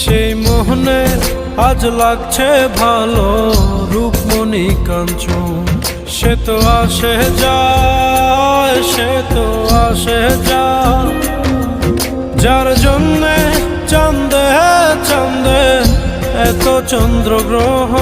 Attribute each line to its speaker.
Speaker 1: সেই মোহনে আজ লাগছে ভালো রূপমণি কাঞ্চন। সে তো আসে যায়, সে তো আসে যায়। যার জন্যে চন্দে চন্দে এত চন্দ্রগ্রহ